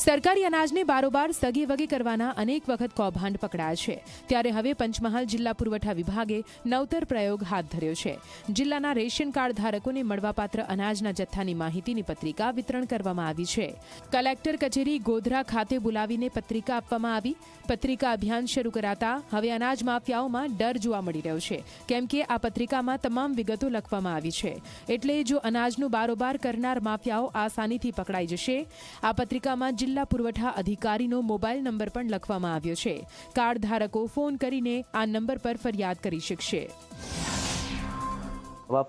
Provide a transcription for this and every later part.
સરકારી અનાજને બારોબાર સગે વગે કરવાના અનેક વખત કૌભાંડ પકડાયા છે. ત્યારે હવે પંચમહાલ જિલ્લા પુરવઠા વિભાગે નવતર પ્રયોગ હાથ ધર્યો છે. જિલ્લાના રેશન કાર્ડ ધારકોને મળવાપાત્ર અનાજના જથ્થાની માહિતીની પત્રિકા વિતરણ કરવામાં આવી છે. કલેક્ટર કચેરી ગોધરા ખાતે બોલાવીને પત્રિકા આપવામાં આવી. પત્રિકા અભિયાન શરૂ કરાતા હવે અનાજ માફિયાઓમાં ડર જોવા મળી રહ્યો છે. કેમ કે આ પત્રિકામાં તમામ વિગતો લખવામાં આવી છે. એટલે જો અનાજનું બારોબાર કરનાર માફિયાઓ આસાનીથી પકડાઈ જશે, આ પત્રિકામાં જિલ્લા પુરવઠા અધિકારીનો મોબાઈલ નંબર પણ લખવામાં આવ્યો છે. કાર્ડ ધારકો ફોન કરીને આ નંબર પર ફરિયાદ કરી શકશે.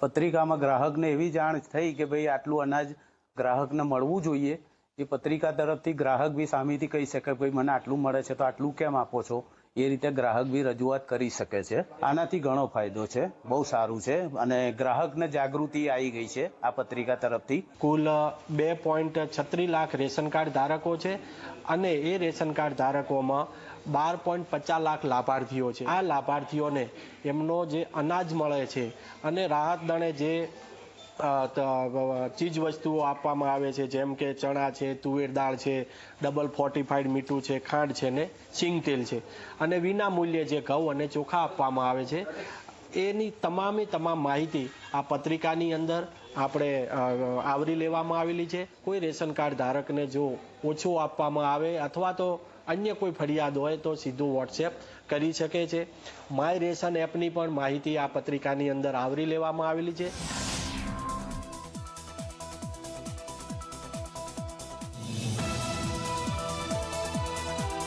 પત્રિકામાં ગ્રાહકને એવી જાણ થઈ કે ભાઈ આટલું અનાજ ગ્રાહકને મળવું જોઈએ. એ પત્રિકા તરફથી ગ્રાહક બી સામેથી કહી શકે ભાઈ મને આટલું મળે છે, તો આટલું કેમ આપો છો? એ રીતે ગ્રાહક બી રજૂઆત કરી શકે છે. આનાથી ઘણો ફાયદો છે, બહુ સારું છે અને ગ્રાહકને જાગૃતિ આવી ગઈ છે આ પત્રિકા તરફથી. કુલ બે પોઈન્ટ છત્રીસ લાખ રેશન કાર્ડ ધારકો છે અને એ રેશન કાર્ડ ધારકોમાં બાર પોઈન્ટ પચાસ લાખ લાભાર્થીઓ છે. આ લાભાર્થીઓને એમનો જે અનાજ મળે છે અને રાહત દણે જે ચીજ વસ્તુઓ આપવામાં આવે છે, જેમ કે ચણા છે, તુવેર દાળ છે ડબલ ફોર્ટિફાઈડ મીઠું છે, ખાંડ છે ને સિંગ તેલ છે. અને વિના મૂલ્યે જે ઘઉં અને ચોખા આપવામાં આવે છે, એની તમામે તમામ માહિતી આ પત્રિકાની અંદર આપણે આવરી લેવામાં આવેલી છે. કોઈ રેશન કાર્ડ ધારકને જો ઓછું આપવામાં આવે અથવા તો અન્ય કોઈ ફરિયાદ હોય તો સીધું વોટ્સએપ કરી શકે છે. માય રેશન એપની પણ માહિતી આ પત્રિકાની અંદર આવરી લેવામાં આવેલી છે.